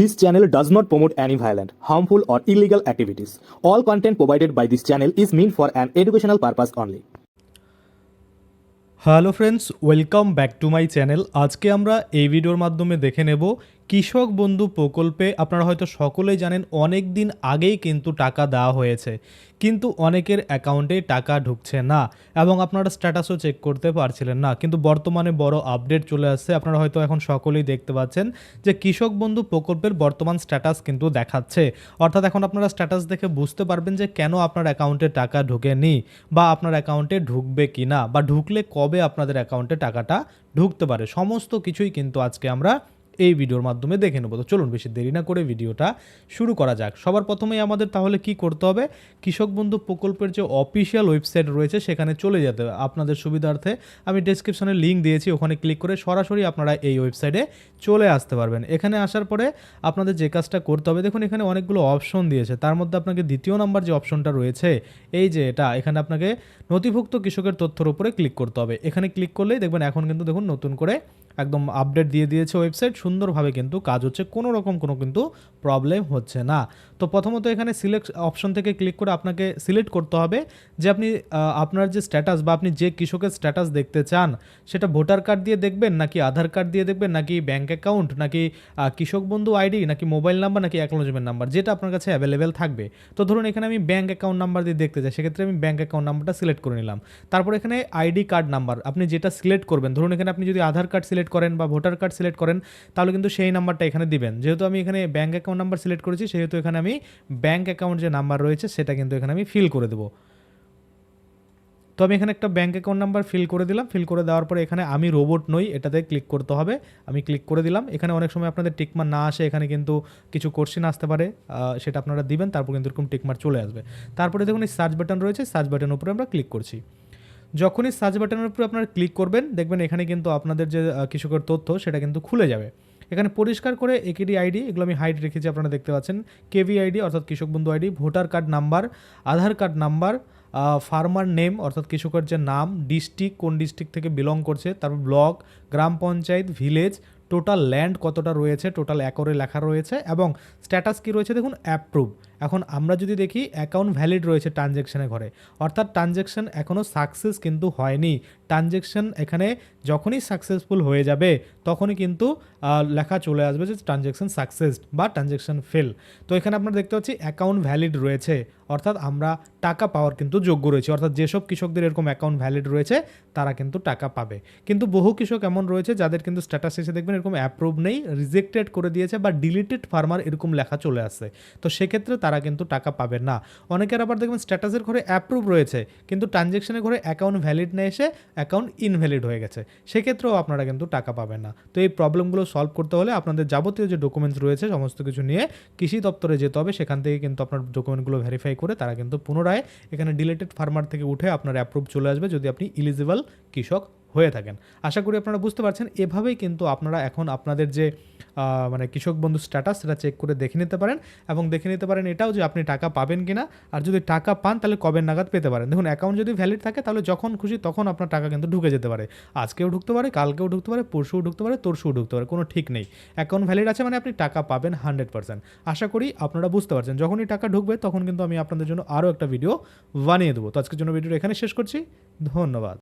This channel does not promote any violent, harmful, or illegal activities. All content provided by this channel is meant for an educational purpose only. Hello friends welcome back to my channel আজকে আমরা এই ভিডিওর মাধ্যমে দেখে নেব কৃষক বন্ধু প্রকল্পে আপনারা হয়তো সকলেই জানেন অনেক দিন আগেই কিন্তু টাকা দেওয়া হয়েছে। কিন্তু অনেকের অ্যাকাউন্টে টাকা ঢুকছে না এবং আপনারা স্ট্যাটাসও চেক করতে পারছিলেন না। কিন্তু বর্তমানে বড় আপডেট চলে আসছে। আপনারা হয়তো এখন সকলেই দেখতে পাচ্ছেন যে কৃষক বন্ধু প্রকল্পের বর্তমান স্ট্যাটাস কিন্তু দেখাচ্ছে। অর্থাৎ এখন আপনারা স্ট্যাটাস দেখে বুঝতে পারবেন যে কেন আপনার অ্যাকাউন্টে টাকা ঢোকেনি বা আপনার অ্যাকাউন্টে ঢুকবে কি না বা ঢুকলে কবে আপনাদের অ্যাকাউন্টে টাকাটা ঢুকতে পারে। সমস্ত কিছুই কিন্তু আজকে আমরা এই ভিডিওর মাধ্যমে দেখে নেব। তো চলুন বেশি দেরি না করে ভিডিওটা শুরু করা যাক। সবার প্রথমেই আমাদের তাহলে কি করতে হবে? কৃষক বন্ধু প্রকল্পের যে অফিসিয়াল ওয়েবসাইট রয়েছে, সেখানে চলে যেতে হবে। আপনাদের সুবিধার্থে আমি ডেসক্রিপশনে লিঙ্ক দিয়েছি, ওখানে ক্লিক করে সরাসরি আপনারা এই ওয়েবসাইটে চলে আসতে পারবেন। এখানে আসার পরে আপনাদের যে কাজটা করতে হবে, দেখুন এখানে অনেকগুলো অপশন দিয়েছে। তার মধ্যে আপনাকে দ্বিতীয় নাম্বার যে অপশনটা রয়েছে, এই যে এটা, এখানে আপনাকে নথিভুক্ত কৃষকের তথ্যের উপরে ক্লিক করতে হবে। এখানে ক্লিক করলেই দেখবেন এখন কিন্তু দেখুন নতুন করে একদম আপডেট দিয়ে দিয়েছে ওয়েবসাইট সুন্দরভাবে কিন্তু কাজ হচ্ছে, কোনো রকম কোনো কিন্তু প্রবলেম হচ্ছে না। তো প্রথমত এখানে সিলেক্ট অপশন থেকে ক্লিক করে আপনাকে সিলেক্ট করতে হবে যে আপনি আপনার যে স্ট্যাটাস বা আপনি যে কৃষকের স্ট্যাটাস দেখতে চান, সেটা ভোটার কার্ড দিয়ে দেখবেন, নাকি আধার কার্ড দিয়ে দেখবেন, নাকি ব্যাঙ্ক অ্যাকাউন্ট নাকি কৃষক বন্ধু আইডি নাকি মোবাইল নাম্বার নাকি অ্যাকনোলজমেন্ট নাম্বার যেটা আপনার কাছে অ্যাভেলেবেল থাকবে। তো ধরুন এখানে আমি ব্যাঙ্ক অ্যাকাউন্ট নাম্বার দিয়ে দেখতে চাই, সেক্ষেত্রে আমি ব্যাঙ্ক অ্যাকাউন্ট নাম্বারটা সিলেক্ট করে নিলাম। তারপর এখানে আইডি কার্ড নাম্বার আপনি যেটা সিলেক্ট করবেন, ধরুন এখানে আপনি যদি আধার কার্ড সিলেক্ট করেন বা ভোটার কার্ড সিলেক্ট করেন, তাহলে কিন্তু সেই নাম্বারটা এখানে দিবেন। যেহেতু আমি এখানে ব্যাঙ্ক অ্যাকাউন্ট নাম্বার সিলেক্ট করেছি, সেহেতু এখানে আমি ব্যাঙ্ক অ্যাকাউন্ট যে নাম্বার রয়েছে, সেটা কিন্তু এখানে আমি ফিল করে দেবো। তো আমি এখানে একটা ব্যাঙ্ক অ্যাকাউন্ট নাম্বার ফিল করে দিলাম। ফিল করে দেওয়ার পরে এখানে আমি রোবট নই, এটাতে ক্লিক করতে হবে। আমি ক্লিক করে দিলাম। এখানে অনেক সময় আপনাদের টিকমার না আসে, এখানে কিন্তু কিছু কোশ্চেন আসতে পারে সেটা আপনারা দিবেন, তারপর কিন্তু এরকম টিকমার চলে আসবে। তারপরে দেখুন এই সার্চ বাটন রয়েছে সার্চ বাটনের উপরে আমরা ক্লিক করছি। যখনই সার্চ বাটনের উপরে আপনারা ক্লিক করবেন, দেখবেন এখানে কিন্তু আপনাদের যে কৃষকের তথ্য সেটা কিন্তু খুলে যাবে। এখানে পরিষ্কার করে একেডি আইডি এগুলো আমি হাইট রেখেছি, আপনারা দেখতে পাচ্ছেন। কেভি আইডি অর্থাৎ Krishak Bandhu ID voter card number Aadhaar card number farmer name অর্থাৎ কৃষকের যে নাম ডিস্ট্রিক্ট কোন ডিস্ট্রিক্ট থেকে বিলং করছে, তারপর ব্লক গ্রাম পঞ্চায়েত ভিলেজ টোটাল ল্যান্ড কতটা রয়েছে টোটাল একরে লেখা রয়েছে এবং স্ট্যাটাস কী রয়েছে, দেখুন অ্যাপ্রুভ এখন আমরা যদি দেখি অ্যাকাউন্ট ভ্যালিড রয়েছে ট্রানজ্যাকশনের ঘরে। অর্থাৎ ট্রানজ্যাকশন এখনও সাকসেস কিন্তু হয়নি। ট্রানজ্যাকশন এখানে যখনই সাকসেসফুল হয়ে যাবে, তখনই কিন্তু লেখা চলে আসবে যে ট্রানজ্যাকশন সাকসেস বা ট্রানজ্যাকশন ফেল তো এখানে আপনারা দেখতে পাচ্ছি অ্যাকাউন্ট ভ্যালিড রয়েছে। অর্থাৎ আমরা টাকা পাওয়ার কিন্তু যোগ্য রয়েছে। অর্থাৎ যেসব কৃষকদের এরকম অ্যাকাউন্ট ভ্যালিড রয়েছে, তারা কিন্তু টাকা পাবে। কিন্তু বহু কৃষক এমন রয়েছে, যাদের কিন্তু স্ট্যাটাস এসে দেখবেন এরকম অ্যাপ্রুভ নেই রিজেক্টেড করে দিয়েছে বা ডিলিটেড ফার্মার এরকম লেখা চলে আসছে। তো সেক্ষেত্রে তারা কিন্তু টাকা পাবে না। অনেকের আবার দেখবেন স্ট্যাটাসের ঘরে অ্যাপ্রুভ রয়েছে, কিন্তু ট্রানজ্যাকশনের ঘরে অ্যাকাউন্ট ভ্যালিড না এসে অ্যাকাউন্ট ইনভ্যালিড হয়ে গেছে। সেক্ষেত্রেও আপনারা কিন্তু টাকা পাবেন না। তো এই প্রবলেমগুলো সলভ করতে হলে আপনাদের যাবতীয় যে ডকুমেন্টস রয়েছে, সমস্ত কিছু নিয়ে কৃষি দপ্তরে যেতে হবে। সেখান থেকে কিন্তু আপনার ডকুমেন্টগুলো ভেরিফাই করে তারা কিন্তু পুনরায় এখানে ডিলেটেড ফার্মার থেকে উঠে আপনার অ্যাপ্রুভ চলে আসবে। যদি আপনি ইলিজিবল কৃষক হয়ে থাকেন। আশা করি আপনারা বুঝতে পারছেন। এভাবেই কিন্তু আপনারা এখন আপনাদের যে মানে কৃষক বন্ধু স্ট্যাটাস সেটা চেক করে দেখে নিতে পারেন এবং দেখে নিতে পারেন এটাও যে আপনি টাকা পাবেন কিনা। আর যদি টাকা পান তাহলে কবে নাগাদ পেতে পারেন। দেখুন অ্যাকাউন্ট যদি ভ্যালিড থাকে তাহলে যখন খুশি তখন আপনার টাকা কিন্তু ঢুকে যেতে পারে। আজকেও ঢুকতে পারে, কালকেও ঢুকতে পারে, পরশুও ঢুকতে পারে, তরশুও ঢুকতে পারে, কোনো ঠিক নেই। অ্যাকাউন্ট ভ্যালিড আছে মানে আপনি টাকা পাবেন হান্ড্রেড পার্সেন্ট আশা করি আপনারা বুঝতে পারছেন। যখনই টাকা ঢুকবে তখন কিন্তু আমি আপনাদের জন্য আরও একটা ভিডিও বানিয়ে দেবো। তো আজকের জন্য ভিডিও এখানে শেষ করছি। ধন্যবাদ।